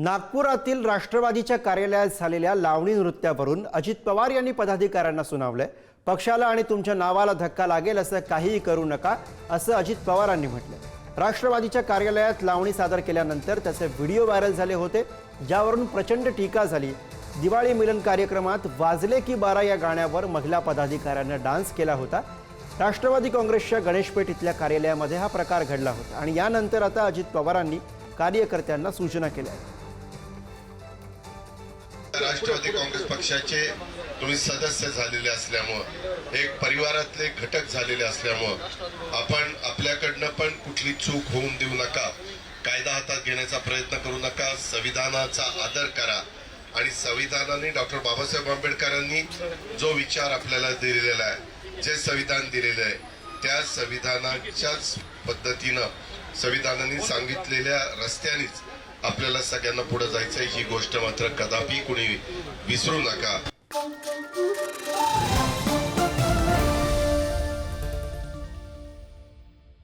नागपुरातील राष्ट्रवादीच्या कार्यालयात झालेल्या लावणी नृत्यावरून अजित पवार यांनी पदाधिकाऱ्यांना सुनावलंय. पक्षाला आणि तुमच्या नावाला धक्का लागेल असं काहीही करू नका असं अजित पवारांनी म्हटलं राष्ट्रवादीच्या कार्यालयात लावणी सादर केल्यानंतर त्याचे व्हिडिओ व्हायरल झाले होते ज्यावरून प्रचंड टीका झाली. दिवाळी मिलन कार्यक्रमात वाजले की बारा या गाण्यावर महिला पदाधिकाऱ्यांना डान्स केला होता. राष्ट्रवादी काँग्रेसच्या गणेशपेठ इथल्या कार्यालयामध्ये हा प्रकार घडला होता आणि यानंतर आता अजित पवारांनी कार्यकर्त्यांना सूचना केल्या. आहेत राष्ट्रवादी काँग्रेस पक्षाचे तुम्ही सदस्य झालेले असल्यामुळं एक परिवारातले घटक झालेले असल्यामुळं आपण आपल्याकडनं पण कुठली चूक होऊन देऊ नका कायदा हातात घेण्याचा प्रयत्न करू नका संविधानाचा आदर करा. आणि संविधानाने डॉक्टर बाबासाहेब आंबेडकरांनी जो विचार आपल्याला दिलेला आहे जे संविधान दिलेलं आहे त्या संविधानाच्याच पद्धतीनं संविधानाने सांगितलेल्या रस्त्यानेच आपल्याला सगळ्यांना पुढे जायचंय. ही गोष्ट मात्र कदापि कुणी विसरू नका.